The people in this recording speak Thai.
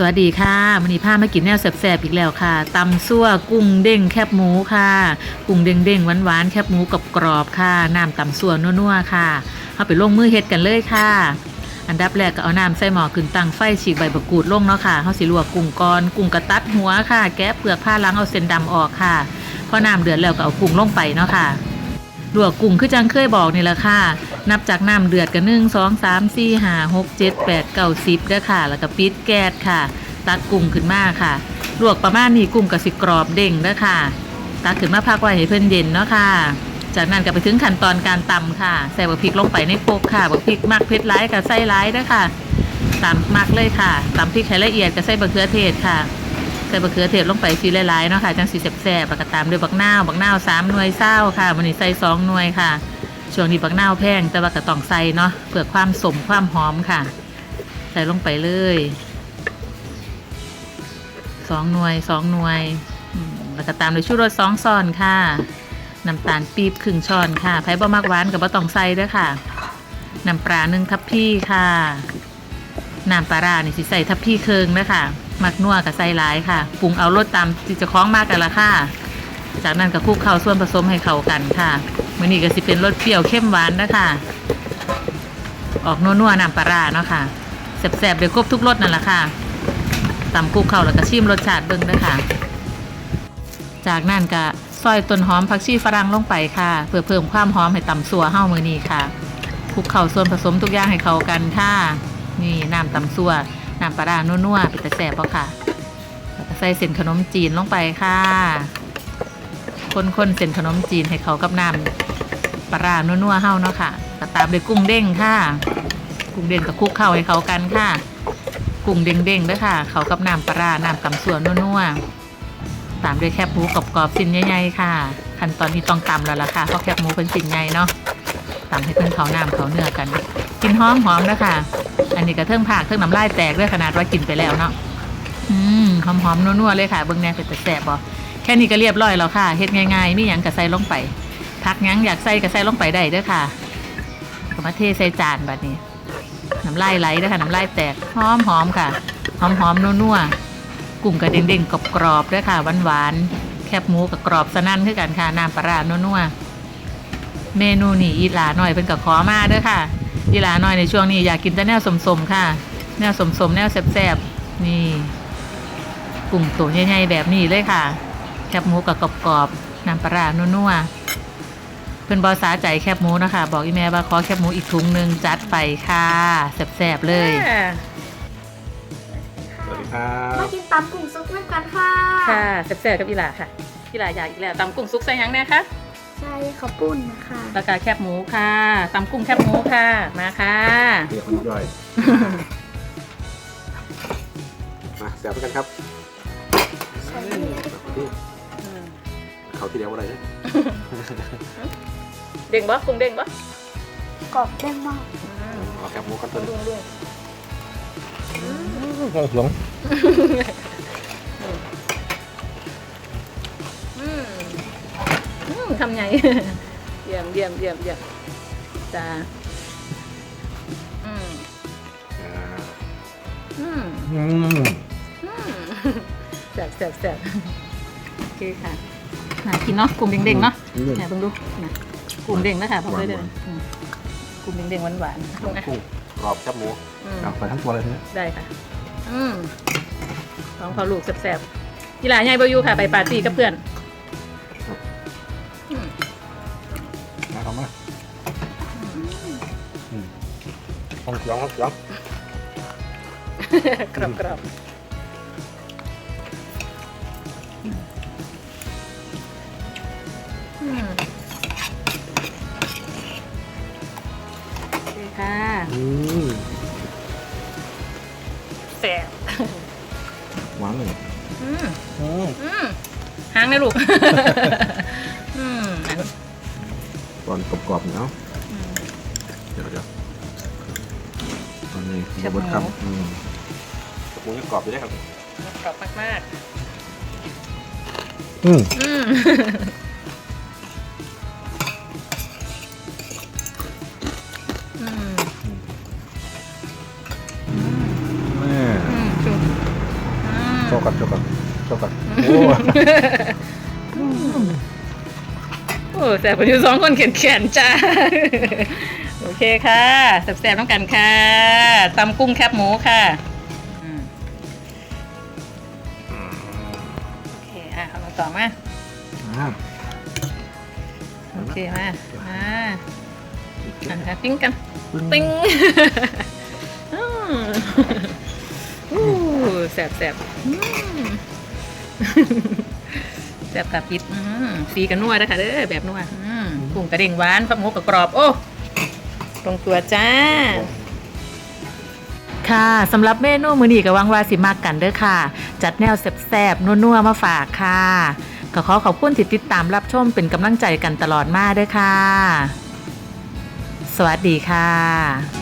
สวัสดีค่ะมันนี้พามากินแนวแสบๆอีกแล้วค่ะตำซั่วกุ้งเด้งแคบหมูค่ะ กุ้งเด้งๆหวานๆแคบหมูกับกรอบค่ะน้ำตำซั่วนัวๆค่ะเอาไปลงมือเฮ็ดกันเลยค่ะ อันดับแรกก็เอาน้ำใส่หม้อขึ้นตั้งไฟฉีกใบบักกูดลงเนาะค่ะเฮาสิลวกกุ้งก่อนกุ้งกระตัดหัวค่ะ แกะเปลือกผ้าล้างเอาเส้นดำออกค่ะพอน้ำเดือดแล้วก็เอากุ้งลงไปเนาะค่ะลวกกุ้งคือจังเคยบอกนี่แหละค่ะ นับจากน้ำเดือดกันหนึ่งสองสามสี่ห้าหกเจ็ดแปดเก้าสิบเด้อค่ะ แล้วก็ปิดแก๊สค่ะ ตักกุ้งขึ้นมาค่ะ ลวกประมาณนี้กุ้งก็สิกรอบเด้งเด้อค่ะ ตักขึ้นมาพักไว้ให้เพิ่นเย็นเนาะค่ะ จากนั้นก็ไปถึงขั้นตอนการตำค่ะ ใส่บักพริกลงไปในโครกค่ะบักพริกมักเผ็ดร้ายกับไส้ร้ายเด้อค่ะตำมักเลยค่ะตำพริกให้ละเอียดกับใส่บะเขือเทศค่ะใส่บะเขือเทศลงไปซีหลายๆเนาะค่ะจังสีแสบๆแล้วก็ตามด้วยบักนาวบักนาวสามหน่วยเศร้าค่ะวันนี้ใส่สองหน่วยค่ะ ช่วงนี้บักนาวแพงแต่ว่าก็ต้องใส่เนาะเพื่อความสมความหอมค่ะ ใส่ลงไปเลยสองหน่วยสองหน่วยแล้วก็ตามด้วยชูรสสองช้อนค่ะน้ำตาลปี๊บครึ่งช้อนค่ะไผ่บ่มักหวานกับบ่ต้องใสเด้อค่ะน้ำปลาหนึ่งทัพพี่ค่ะน้ำปลาร้านี่สิใส่ทัพพี่เคิงนะคะมักนัวกับใส่หลายค่ะปรุงเอารสตามที่เจะคล้องมากกันละค่ะ จากนั้นก็คลุกเข้าส่วนผสมให้เข้ากันค่ะ มื้อนี้ก็สิเป็นรสเปรี้ยวเข้มหวานนะคะออกนัวๆน้ำปลาร้าเนาะค่ะแซ่บๆเดี๋ยวครบทุกรสนั่นแหละค่ะตำคลุกเข้าแล้วก็ชิมรสชาติเบิ่งเด้อค่ะ จากนั้นก็ซอยต้นหอมผักชีฝรั่งลงไปค่ะ เพื่อเพิ่มความหอมให้ตำสัวเฮ้ามือนี้ค่ะคลุกเข้าส่วนผสมทุกอย่างให้เข้ากันค่ะนี่น้ำตำสัวน้ำปลาร้านัวๆเป็นแต่แซ่บปะค่ะใส่เส้นขนมจีนลงไปค่ะ คนๆเส้นขนมจีนให้เขากับน้ำปลาร้านัวๆเฮาเนาะค่ะก็ตามด้วยกุ้งเด้งค่ะ กุ้งเด้งกับคุกเข้าให้เขากันค่ะ กุ้งเด้งๆด้วยค่ะ เขากับน้ำปลาร้าน้ำตำส่วนนัวๆตามด้วยแคบหมูกรอบๆสิ้นใหญ่ๆค่ะ ขั้นตอนนี้ต้องตำแล้วล่ะค่ะเพราะแคบหมูเป็นสิ้นใหญ่เนาะตำให้เพิ่นเขาน้ำเขาเนื้อกัน กินหอมหอมๆนะคะอันนี้ก็เทิงผักเทิงน้ำลายแตกด้วยขนาดว่ากินไปแล้วเนาะอืมหอมๆนัวๆเลยค่ะเบิ่งแน่เป็นแต่แสบบ่ ค่นี้ก็เรียบร้อยแล้วค่ะเฮ็ดง่ายๆมีหยังก็ใส่ลงไปพักหยังอยากใส่ก็ใส่ลงไปได้เด้อค่ะก็มาเทใส่จานบัดนี้น้ำลายไหลเด้อค่ะน้ำลายแตกหอมๆค่ะหอมๆนัวๆกุ้งกระเด้งๆกรอบๆเด้อค่ะหวานๆแคบหมูกับกรอบสนั่นคือกันค่ะน้ำปลาร้านัวๆเมนูนี่อีหลาหน่อยเป็นกับขอมาเด้อค่ะอีหลาหน่อยในช่วงนี้อยากกินแต่แนวสมๆค่ะ แนวสมๆแนวแซ่บๆนี่กุ้งตัวใหญ่ๆแบบนี้เลยค่ะ บหมูกับกรอบๆน้ำปลาร้านัวๆเพื่อนบอสาใจแคบหมูนะคะ บอกอีแม่ว่าขอแคบหมูอีกถุงหนึ่งจัดไปค่ะแซ่บๆเลยสวัสดีครัมาบกินตำกุ้งซุปด้วยกันค่ะ ค่ะแซ่บๆกับอีหลาค่ะอีหลาอยากอีกแล้วตำกุ้งซุกใส่หยังแน่คะใช่ข้าวปุ้นนะคะแล้วก็แคบหมูค่ะตำกุ้งแคบหมูค่ะมาค่ะเดี๋ยวคนย่อยมาแซวกันครับใช่ที่ เขาที่เดียวอะไรนะเด้งบ่กุ้งเด้งบ่กรอบเด้งมากเอาแคบหมูกันตัวลุนี้งลุงหลงอืมอืมทำไง เยี่ยมเยี่ยมเยี่ยมเยี่ยมจ้าอืมอ่าอืมอืม อืมแซ่บแซ่บแซ่บโอเคค่ะ น่ากินเนาะกุ้งเด้งๆเนาะอืมเนี่ยเพิ่งดูนะกุ้งเด้งนะคะพ่อเคยเดินอืมกุ้งเด้งๆหวานๆลงนะกุ้งกรอบแคบหมูอืม เอาไปทั้งตัวเลยทีนี้ได้ค่ะ อืมของพอลูกแซ่บๆกีฬาใหญ่บอยูค่ะ ไปปาร์ตี้กับเพื่อนอืมมาเข้ามาอืมห้องเสียงห้องเสียงกรอบก รอบอืมโอเคค่ะอืมแซ่บหวานเลยอืมอืมอืมหางนะลูก อืมอันก่อนกรอบๆเนาะเดี๋ยวเดี๋ยวตอนนี้บดคำอืมแคบหมูยังกรอบอยู่ได้ครับกรอบมากอืม ๆอืม โอ้แสบกันอยู่สองคนเขียนแขนจ้า โอเคค่ะแสบๆต้องกันค่ะตำกุ้งแคบหมูค่ะอืมโอเคอะเอามาต่อมาอ่าโอเคมามาอะค่ะปิ้งกันปึ้งปิ้งอืมอู้แสบแสบอืม แสบกับปิดสีกันนัวนะคะเด้อแบบนัวกุ้งกระเด้งหวานผักหมูกกรอบโอ้ตรงตัวจ้า ค่ะสำหรับเมนูมื้อนี้ก็หวังว่าสิมากกันเด้อค่ะ จัดแนวแซ่บๆนัวๆมาฝากค่ะก็ขอขอบคุณที่ติดตามรับชมเป็นกำลังใจกันตลอดมาเด้อค่ะ สวัสดีค่ะ